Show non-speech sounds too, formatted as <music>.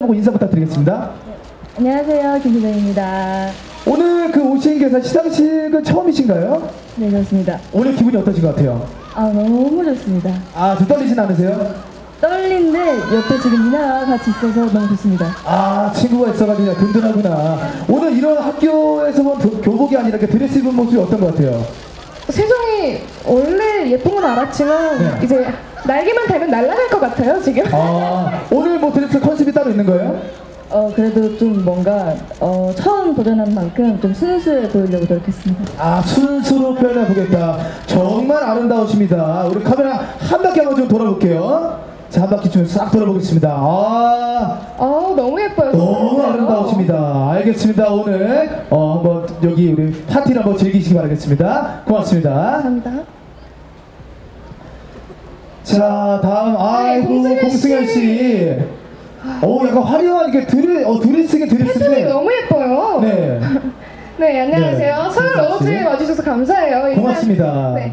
보고 인사 부탁드리겠습니다. 안녕하세요, 김수정입니다. 오늘 그 오신 게사 시상식은 처음이신가요? 네, 그렇습니다. 오늘 기분이 어떠신 것 같아요? 아, 너무 좋습니다. 아, 좀 떨리진 않으세요? 떨리는데 옆에 지금 미나가 같이 있어서 너무 좋습니다. 아, 친구가 있어가지고 든든하구나. 오늘 이런 학교에서 본 교- 교복이 아니라 이렇게 드레스 입은 모습이 어떤 것 같아요? 세상이 원래 예쁜 건 알았지만 네. 이제 날개만 달면 날아갈 것 같아요 지금. 아, 오늘 뭐 드레스 따로 있는 거예요? 어, 그래도 좀 뭔가, 어, 처음 도전한 만큼 좀 순수해 보이려고 노력했습니다. 아, 순수로 표현해 보겠다. 정말 아름다우십니다. 우리 카메라 한 바퀴 한번 좀 돌아볼게요. 자, 한 바퀴 좀 싹 돌아보겠습니다. 아, 아 너무 예뻐요. 너무 진짜로. 아름다우십니다. 알겠습니다. 오늘 어, 한번 여기 우리 파티를 한번 즐기시기 바라겠습니다. 고맙습니다. 감사합니다. 자, 다음 아이고 공승현 공승현 씨. 오, 약간 화려한 이게 드레 어 패턴이 드레스인데. 너무 예뻐요. 네, <laughs> 네, 안녕하세요. 네, 서울. 어워즈에 와주셔서 감사해요. 일단- 고맙습니다. 네.